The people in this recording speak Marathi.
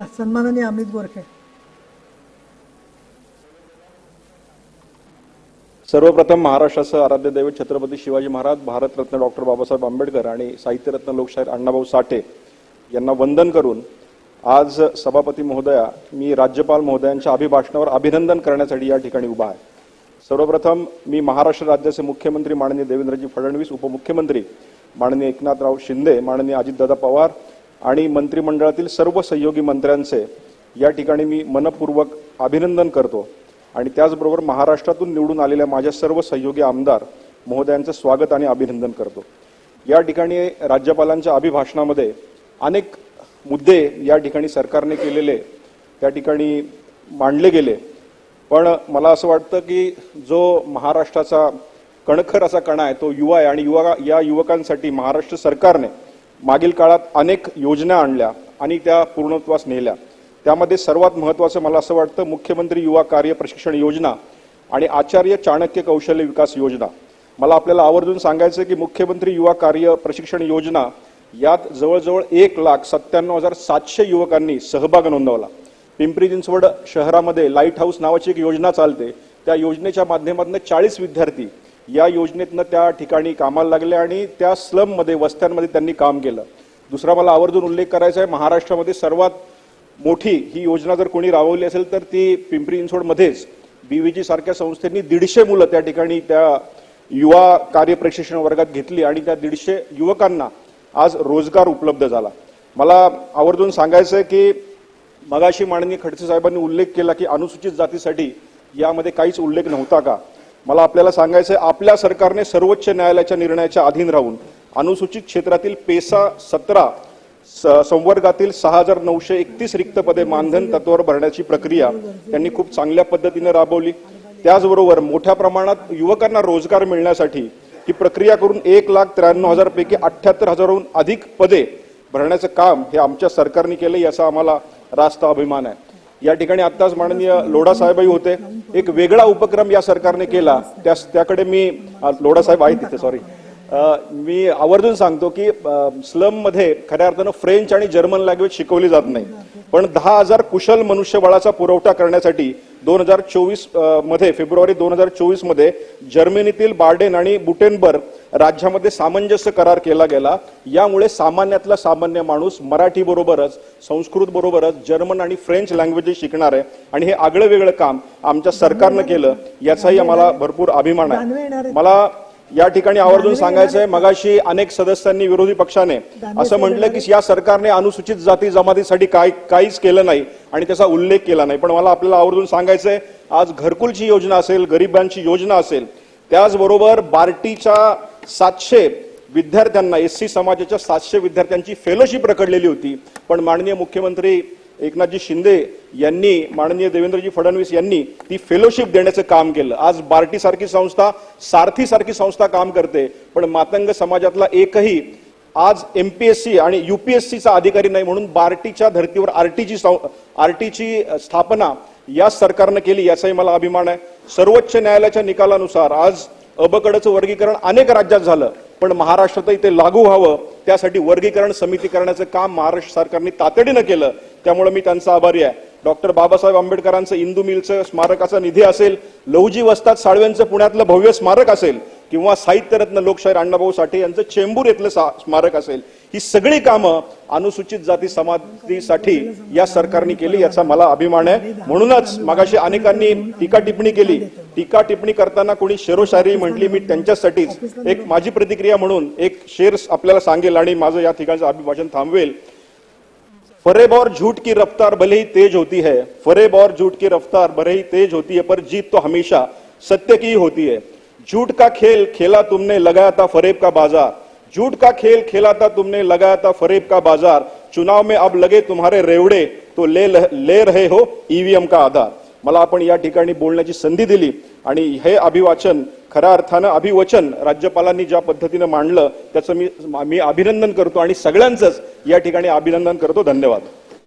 सन्माननीय अमित गोरखे सर्वप्रथम महाराष्ट्राचं आराध्य दैवत छत्रपती शिवाजी महाराज भारतरत्न डॉक्टर बाबासाहेब आंबेडकर आणि साहित्यरत्न लोकशाहीर अण्णाभाऊ साठे यांना वंदन करून आज सभापती महोदया मी राज्यपाल महोदयांच्या अभिभाषणावर अभिनंदन करण्यासाठी या ठिकाणी उभा आहे. सर्वप्रथम मी महाराष्ट्र राज्याचे मुख्यमंत्री माननीय देवेंद्रजी फडणवीस उपमुख्यमंत्री माननीय एकनाथराव शिंदे माननीय अजितदादा पवार आणि मंत्रिमंडळातील सर्व सहयोगी मंत्र्यांचे या ठिकाणी मी मनपूर्वक अभिनंदन करतो. आणि त्याचबरोबर महाराष्ट्रातून निवडून आलेल्या माझ्या सर्व सहयोगी आमदार महोदयांचं स्वागत आणि अभिनंदन करतो. या ठिकाणी राज्यपालांच्या अभिभाषणामध्ये अनेक मुद्दे या ठिकाणी सरकारने केलेले त्या ठिकाणी मांडले गेले. पण मला असं वाटतं की जो महाराष्ट्राचा कणखर असा कणा आहे तो युवा आहे आणि युवा या युवकांसाठी महाराष्ट्र सरकारने मागील काळात अनेक योजना आणल्या आणि त्या पूर्णत्वास नेल्या. त्यामध्ये सर्वात महत्त्वाचं मला असं वाटतं मुख्यमंत्री युवा कार्य प्रशिक्षण योजना आणि आचार्य चाणक्य कौशल्य विकास योजना. मला आपल्याला आवर्जून सांगायचं की मुख्यमंत्री युवा कार्य प्रशिक्षण योजना यात जवळजवळ एक लाख सत्त्याण्णव हजार सातशे युवकांनी सहभाग नोंदवला. पिंपरी चिंचवड शहरामध्ये लाइट हाऊस नावाची एक योजना चालते. त्या योजनेच्या माध्यमातून चाळीस विद्यार्थी या योजनेतनं त्या ठिकाणी कामाला लागले आणि त्या स्लममध्ये वस्त्यांमध्ये त्यांनी काम केलं. दुसरा मला आवर्जून उल्लेख करायचा आहे महाराष्ट्रामध्ये सर्वात मोठी ही योजना जर कोणी राबवली असेल तर ती पिंपरी चिंचवडमध्येच बीव्हीजी सारख्या संस्थेनी दीडशे मुलं त्या ठिकाणी त्या युवा कार्यप्रशिक्षण वर्गात घेतली आणि त्या दीडशे युवकांना आज रोजगार उपलब्ध झाला. मला आवर्जून सांगायचं आहे की मगाशी माननीय खडसे साहेबांनी उल्लेख केला की अनुसूचित जातीसाठी यामध्ये काहीच उल्लेख नव्हता का? मला आपल्याला सांगायचं आहे आपल्या सरकारने सर्वोच्च न्यायालयाच्या निर्णयाच्या अधीन राहून अनुसूचित क्षेत्रातील पेसा सतरा स- संवर्गातील सहा हजार नऊशे एकतीस रिक्त पदे मानधन तत्वावर भरण्याची प्रक्रिया त्यांनी खूप चांगल्या पद्धतीने राबवली. त्याचबरोबर मोठ्या प्रमाणात युवकांना रोजगार मिळण्यासाठी ही प्रक्रिया करून एक लाख त्र्याण्णव हजार पैकी अठ्याहत्तर हजारहून अधिक पदे भरण्याचं काम हे आमच्या सरकारने केलं याचा आम्हाला रास्त अभिमान आहे. या ठिकाणी आत्ताच माननीय लोढा साहेबही होते. एक वेगळा उपक्रम या सरकारने केला. त्या त्याकडे मी लोढा साहेब आहेत तिथे सॉरी मी आवर्जून सांगतो की स्लममध्ये खऱ्या अर्थानं फ्रेंच आणि जर्मन लँग्वेज शिकवली जात नाही. पण दहा हजार कुशल मनुष्यबळाचा पुरवठा करण्यासाठी दोन हजार चोवीसमध्ये फेब्रुवारी दोन हजार चोवीसमध्ये जर्मनीतील बार्डेन आणि बुटेनबर्ग राज्यामध्ये सामंजस्य करार केला गेला. यामुळे सामान्यातला सामान्य माणूस मराठी बरोबरच संस्कृत बरोबरच जर्मन आणि फ्रेंच लँग्वेजेस शिकणार आहे. आणि हे आगळं वेगळं काम आमच्या सरकारनं केलं याचाही आम्हाला भरपूर अभिमान आहे. मला या ठिकाणी आवर्जून सांगायचं आहे मगाशी अनेक सदस्यांनी विरोधी पक्षाने असं म्हटलं की या सरकारने अनुसूचित जाती जमातीसाठी काय काहीच केलं नाही आणि त्याचा उल्लेख केला नाही. पण मला आपल्याला आवर्जून सांगायचं आहे आज घरकुलची योजना असेल गरिबांची योजना असेल त्याचबरोबर बार्टीच्या सातशे विद्यार्थ्यांना एस सी समाजाच्या सातशे विद्यार्थ्यांची फेलोशिप रखडलेली होती. पण माननीय मुख्यमंत्री एकनाथजी शिंदे यांनी माननीय देवेंद्रजी फडणवीस यांनी ती फेलोशिप देण्याचं काम केलं. आज बार्टी सारखी संस्था सारथी सारखी संस्था काम करते पण मातंग समाजातला एकही आज एमपीएससी आणि युपीएससीचा अधिकारी नाही म्हणून बार्टीच्या धर्तीवर आरटीची आरटीची स्थापना या सरकारनं केली याचाही मला अभिमान आहे. सर्वोच्च न्यायालयाच्या निकालानुसार आज अबकडचं वर्गीकरण अनेक राज्यात झालं पण महाराष्ट्रातही ते लागू व्हावं त्यासाठी वर्गीकरण समिती करण्याचं काम महाराष्ट्र सरकारने तातडीनं केलं. त्यामुळे मी त्यांचा आभारी आहे. डॉक्टर बाबासाहेब आंबेडकरांचं इंदू मिलचं स्मारकाचा निधी असेल लहुजी वस्तात साळव्यांचं पुण्यातलं भव्य स्मारक असेल किंवा साहित्यरत्न लोकशाहीर अण्णाभाऊ साठे यांचं चेंबूर येथलं स्मारक असेल ही सगळी कामं अनुसूचित जाती समाजासाठी या सरकारने केली याचा मला अभिमान आहे. म्हणूनच मागाशी अनेकांनी टीका टिप्पणी केली. टीका टिप्पणी करताना कोणी शेरोशायरी म्हटली मी त्यांच्यासाठीच एक माझी प्रतिक्रिया म्हणून एक शेर आपल्याला सांगेल आणि माझं या ठिकाणचं अभिभाषण थांबवेल. फरेब और झूठ की रफ्तार भले ही तेज होती है, फरेब और झूठ की रफ्तार भले ही तेज होती है, पर जीत तो हमेशा सत्य की होती है। झूठ का खेल खेला तुमने, लगाया था फरेब का बाज़ार। झूठ का खेल खेला था तुमने, लगाया था फरेब का बाज़ार। चुनाव में अब लगे तुम्हारे रेवडे तो ले ले रहे हो ईवीएम का आधार। मला आपण या ठिकाणी बोलण्याची संधी दिली आणि हे अभिवाचन खऱ्या अर्थानं अभिवचन राज्यपालांनी ज्या पद्धतीनं मांडलं त्याचं मी मी अभिनंदन करतो आणि सगळ्यांचंच या ठिकाणी अभिनंदन करतो. धन्यवाद.